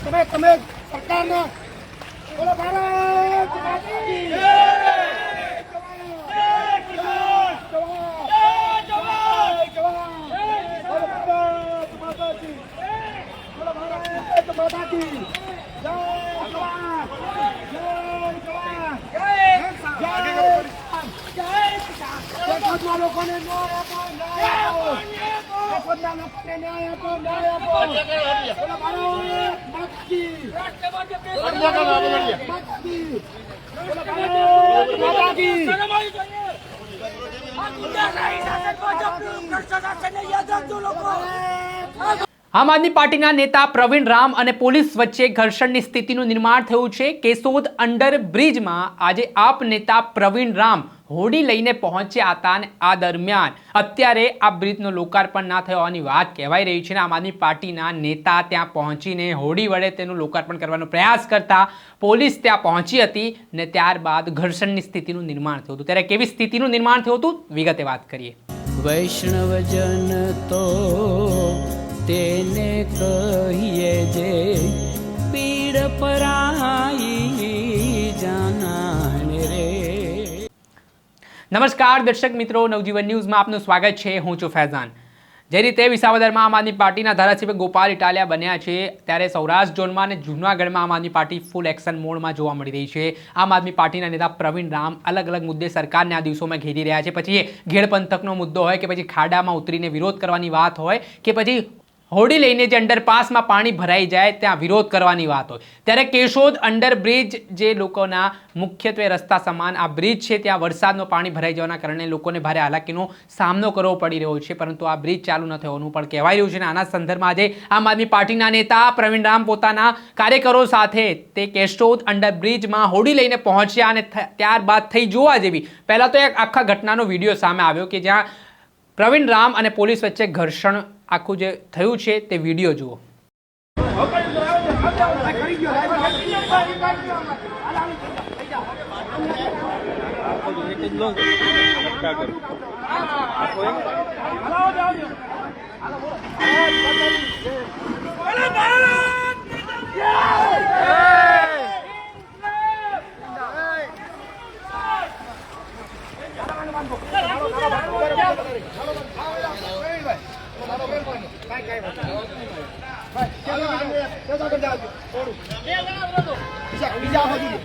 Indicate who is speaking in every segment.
Speaker 1: તમે તમે સરકારના બોલો ભારત માતા કી જય! જવાન! જવાન! જવાન! બોલો ભારત માતા કી બોલો ભારત માતા કી જય જવાન! જય જવાન! જય કિસાન!
Speaker 2: આમ આદમી પાર્ટીના નેતા પ્રવીણ રામ અને પોલીસ વચ્ચે ઘર્ષણની સ્થિતિનું નિર્માણ થયું છે. કેશોદ અંડર બ્રિજમાં આજે આપ નેતા પ્રવીણ રામ હોડી લઈને પહોંચ્યા હતા અને આ દરમિયાન અત્યારે આ બ્રિજનું લોકાર્પણ ના થયો હોવાની વાત કહેવાઈ રહી છે આમ આદમી પાર્ટીના નેતા ત્યાં પહોંચીને હોડી વડે તેનું લોકાર્પણ કરવાનો પ્રયાસ કરતા પોલીસ ત્યાં પહોંચી હતી ને ત્યારબાદ ઘર્ષણની સ્થિતિનું નિર્માણ થયું હતું. ત્યારે કેવી સ્થિતિનું નિર્માણ થયું હતું? વિગતે વાત કરીએ.
Speaker 3: વૈષ્ણવજન તો તેને કહીએ જે
Speaker 2: નમસ્કાર દર્શક મિત્રો, નવજીવન ન્યૂઝમાં આપનું સ્વાગત છે. હું છું ફૈઝાન. જે રીતે વિસાવદરમાં આમ આદમી પાર્ટીના ધારાસભ્ય ગોપાલ ઇટાલિયા બન્યા છે, ત્યારે સૌરાષ્ટ્ર ઝોનમાં અને જૂનાગઢમાં આમ આદમી પાર્ટી ફૂલ એક્શન મોડમાં જોવા મળી રહી છે. આમ આદમી પાર્ટીના નેતા પ્રવીણ રામ અલગ અલગ મુદ્દે સરકારને આ દિવસોમાં ઘેરી રહ્યા છે. પછી ઘેડ પંથકનો મુદ્દો હોય કે પછી ખાડામાં ઉતરીને વિરોધ કરવાની વાત હોય કે પછી હોડી લઈને જે અંડરપાસમાં પાણી ભરાઈ જાય, ત્યાં વિરોધ કરવાની વાત હોય. ત્યારે કેશોદ અંડરબ્રિજ જે લોકોના મુખ્યત્વે રસ્તા સમાન, આ બ્રિજ છે, ત્યાં વરસાદનું પાણી ભરાઈ જવાના કારણે લોકોને ભારે હાલાકીનો સામનો કરવો પડી રહ્યો છે. પરંતુ આ બ્રિજ ચાલુ ન થવાનું પણ કહેવાય રહ્યું છે. અને આના સંદર્ભમાં આજે આમ આદમી પાર્ટીના નેતા પ્રવીણ રામ પોતાના કાર્યકરો સાથે તે કેશોદ અંડરબ્રિજમાં હોડી લઈને પહોંચ્યા અને ત્યારબાદ થઈ જોવા જેવી. પહેલાં તો એક આખા ઘટનાનો વીડિયો સામે આવ્યો કે જ્યાં પ્રવીણ રામ અને પોલીસ વચ્ચે ઘર્ષણ આખું જે થયું છે તે વીડિયો જુઓ.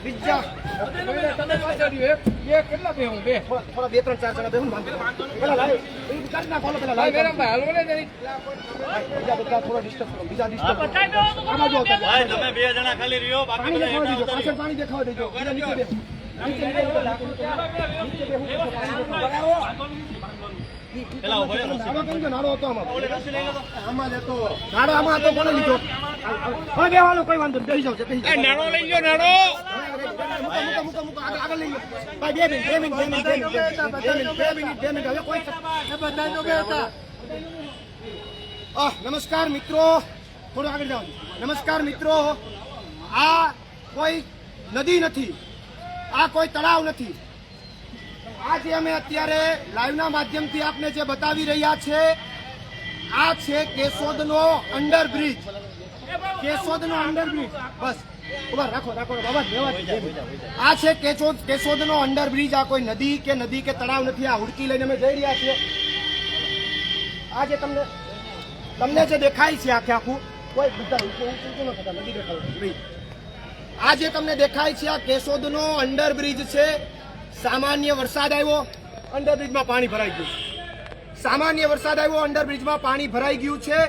Speaker 1: બીજા. બીજા થોડા બે ત્રણ ચાર જણા. પેલા હાલો બીજા બધા થોડા કરો, બીજા
Speaker 4: તમે બે જણા ખાલી રહ્યો બાકી
Speaker 1: પાણી દેખાવા દેજો, પાછળ પાણી દેખાવા દેજો. બીજા નીચે. નાડો? આમાં. હતો. નાડો કોણે લીધો? કોઈ વાંધો નહીં, જાવ
Speaker 4: નાડો લઈ ગયો નાણો
Speaker 1: મૂકો, મૂકો, મૂકો, આગળ, આગળ લઈ લો. ભાઈ, બે મિનિટ, બે મિનિટ, બે મિનિટ, બે મિનિટ, બે મિનિટ, બે મિનિટ, હવે કોઈ આહ, નમસ્કાર મિત્રો. થોડું આગળ જાઓ. નમસ્કાર મિત્રો. આ કોઈ નદી નથી. આ કોઈ તળાવ નથી. આ જે અમે અત્યારે લાઈવના માધ્યમથી આપને જે બતાવી રહ્યા છે આ છે કેશોદનો અંડરબ્રિજ. કેશોદનો અંડરબ્રિજ બસ. ઊભા રાખો રાખો બાબા. આ છે કેશોદ કેશોદનો અંડરબ્રિજ આ કોઈ નદી કે નદી કે તળાવ નથી. આ હુડકી લઈને અમે જઈ રહ્યા છીએ. આ જે તમને તમને જે દેખાય છે આખે આખું કોઈ બધા ઊંચું ન નથી. દેખાતું ભાઈ. આ જે તમને દેખાય છે આ કેશોદનો અંડરબ્રિજ છે. સામાન્ય વરસાદ આવ્યો. અંડરબ્રિજમાં પાણી ભરાઈ ગયું. સામાન્ય વરસાદ આવ્યો, અંડરબ્રિજમાં પાણી ભરાઈ ગયું છે.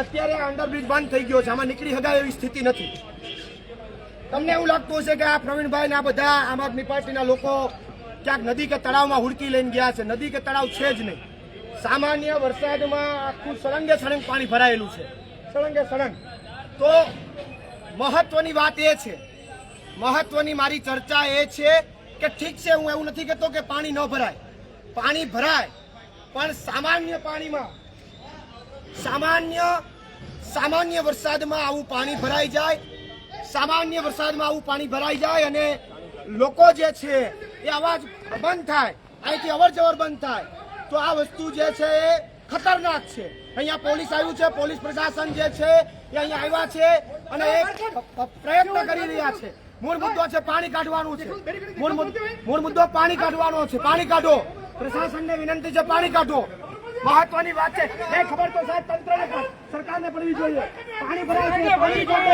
Speaker 1: અત્યારે આ અંડરબ્રિજ બંધ થઈ ગયો છે. આમાં નીકળી શકાય એવી સ્થિતિ નથી. તમને એવું લાગતું હશે કે આ પ્રવીણભાઈ આ બધા આમ આદમી પાર્ટીના લોકો ક્યાંક નદી કે તળાવમાં હુડકી લઈને ગયા છે. નદી કે તળાવ છે જ નહીં. સામાન્ય વરસાદમાં આખું સળંગે સળંગ પાણી ભરાયેલું છે. સળંગે સળંગ. તો મહત્વની વાત એ છે, મહત્વની મારી ચર્ચા એ છે કે ઠીક છે, હું એવું નથી કહેતો કે પાણી ન ભરાય. પાણી ભરાય પણ સામાન્ય પાણીમાં, સામાન્ય સામાન્ય વરસાદમાં આવું પાણી ભરાઈ જાય, સામાન્ય વરસાદમાં આવું પાણી ભરાઈ જાય અને લોકો જે છે એ અવાજ બંધ થાય, અહીંથી અવર જવર બંધ થાય. તો આ વસ્તુ જે છે એ ખતરનાક છે. અહીંયા પોલીસ આવ્યું છે, પોલીસ પ્રશાસન જે છે એ અહીંયા આવ્યા છે અને એ પ્રયત્ન કરી રહ્યા છે. મૂળ મુદ્દો છે પાણી કાઢવાનું છે. મૂળ મુદ્દો પાણી કાઢવાનો છે. પાણી કાઢો. પ્રશાસનને વિનંતી છે, પાણી કાઢો. મહત્વની વાત છે. એ ખબર તો સાહેબ તંત્રને પણ. સરકારને પડવી જોઈએ. પાણી ભરાય છે પાણી કોની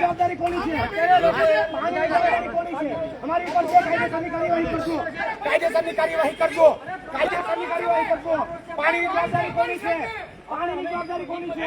Speaker 1: જવાબદારી કોની છે? અમારી ઉપર છે કાયદેસરની કાર્યવાહી કરજો. કાયદેસરની કાર્યવાહી કરજો. કાયદેસરની કાર્યવાહી કરજો. પાણીની જવાબદારી કોની છે? પાણીની જવાબદારી કોની છે?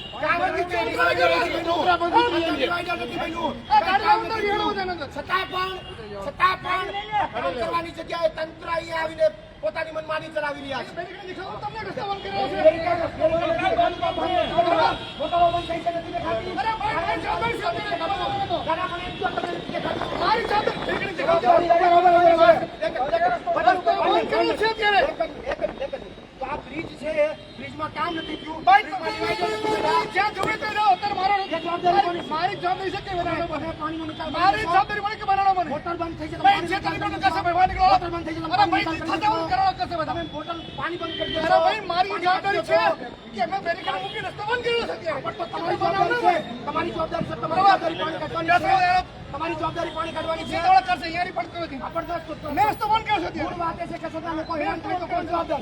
Speaker 1: મારી છતાં પણ છતાં પણ કરવાની જગ્યાએ તંત્ર અહીંયા આવીને પોતાની મનમાની ચલાવી રહ્યા છે આ બ્રિજ છે બ્રિજમાં કામ નથી થયું જ્યાં જુએ તો રહો, અત્યારે મારો છે?
Speaker 5: મારી જવાબદારી છે કે વધારે
Speaker 1: પાણી નિકાલ
Speaker 5: મારી જવાબદારી મને કે બનાવો મને
Speaker 1: હોટલ બંધ થઈ જશે
Speaker 5: ભાઈ જે તરીકે કશે ભાઈ બહાર નીકળો
Speaker 1: બોટલ બંધ થઈ જશે
Speaker 5: અરે ભાઈ થતા હું કરો કશે બધા
Speaker 1: તમે પાણી બંધ કરી દેશો.
Speaker 5: અરે ભાઈ મારી જવાબદારી છે કે અમે બેરીકેડ મૂકી રસ્તો બંધ છે અત્યારે
Speaker 1: પણ તો તમારી જવાબદારી છે તમારી જવાબદારી છે તમારી જવાબદારી પાણી કાઢવાની છે તમારી જવાબદારી પાણી કાઢવાની છે
Speaker 5: કરશે અહીંયાની પણ કરી
Speaker 1: તો-
Speaker 5: મેં રસ્તો બંધ છે
Speaker 1: મૂળ
Speaker 5: અત્યારે
Speaker 1: વાત છે કે છતાં લોકો હેરાન થાય તો કોણ જવાબદાર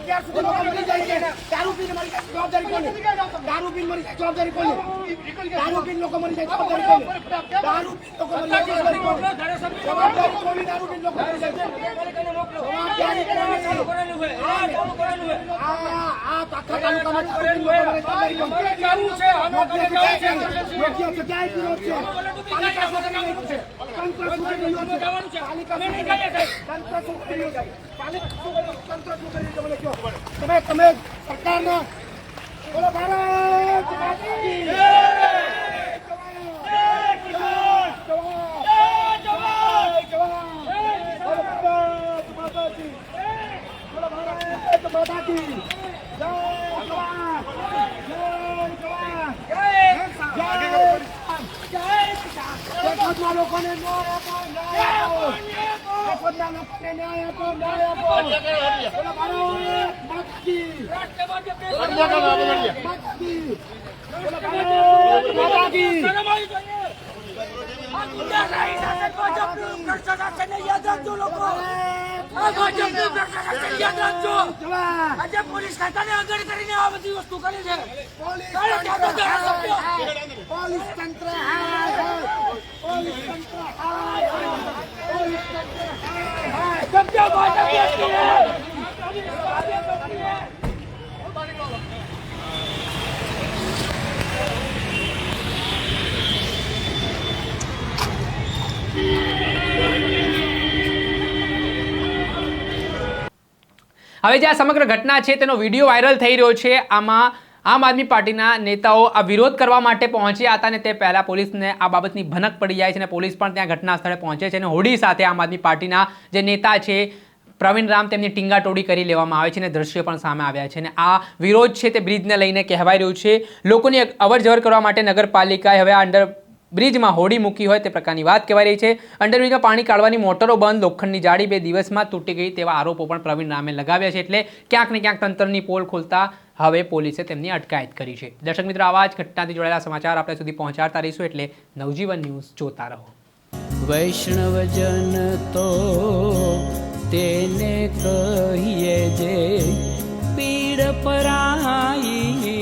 Speaker 1: અત્યાર સુધી લોકો જાય છે દારૂ પીને મરી જાય જવાબદારી કોની? દારૂ પીને મરી જાય જવાબદારી કોની? દારૂ પીને લોકો મરી જાય જવાબદારી કોની? દારૂ પીને લોકો મરી જાય જવાબદારી કોની? જવાબદારી કોની દારૂ પીને લોકો મરી જાય. તમે તમે સરકારના બોલો ભારત માતા કી જય! જવાન! જય જવાન! જય જવાન! જય લોકોને ન્યાય આપો ન્યાય આપો લોકોને ન્યાય આપો ન્યાય આપો
Speaker 6: પોલીસ ખાતાને આગળ કરીને આ બધી
Speaker 1: પોલીસ તંત્ર. પોલીસ તંત્ર. પોલીસ તંત્ર
Speaker 2: હવે જે આ સમગ્ર ઘટના છે, તેનો વીડિયો વાયરલ થઈ રહ્યો છે. આમાં આમ આદમી પાર્ટીના નેતાઓ આ વિરોધ કરવા માટે પહોંચ્યા હતા અને તે પહેલાં પોલીસને આ બાબતની ભનક પડી જાય છે અને પોલીસ પણ ત્યાં ઘટના સ્થળે પહોંચે છે અને હોડી સાથે આમ આદમી પાર્ટીના જે નેતા છે, પ્રવીણ રામ તેમની ટીંગાટોડી કરી લેવામાં આવે છે અને દ્રશ્યો પણ સામે આવ્યા છે અને આ વિરોધ છે તે બ્રિજને લઈને કહેવાઈ રહ્યું છે. લોકોની અવર જવર કરવા માટે નગરપાલિકાએ હવે આ અંડર બ્રિજમાં હોડી મૂકી હોય તે પ્રકારની વાત કહેવાય રહી છે. અંડરબ્રિજમાં પાણી કાઢવાની મોટરો બંધ, લોખંડની જાળી બે દિવસમાં તૂટી ગઈ તેવા આરોપો પણ પ્રવીણ રામે લગાવ્યા છે એટલે ક્યાંક ને ક્યાંક તંત્રની પોલ ખોલતા હવે પોલીસે તેમની અટકાયત કરી છે. દર્શક મિત્રો, આવા જ ઘટનાથી જોડાયેલા સમાચાર આપણે સુધી પહોંચાડતા રહીશું એટલે નવજીવન ન્યૂઝ જોતા રહો.
Speaker 3: વૈષ્ણવજન તો તેને કહીએ જે પીડ પરાઈ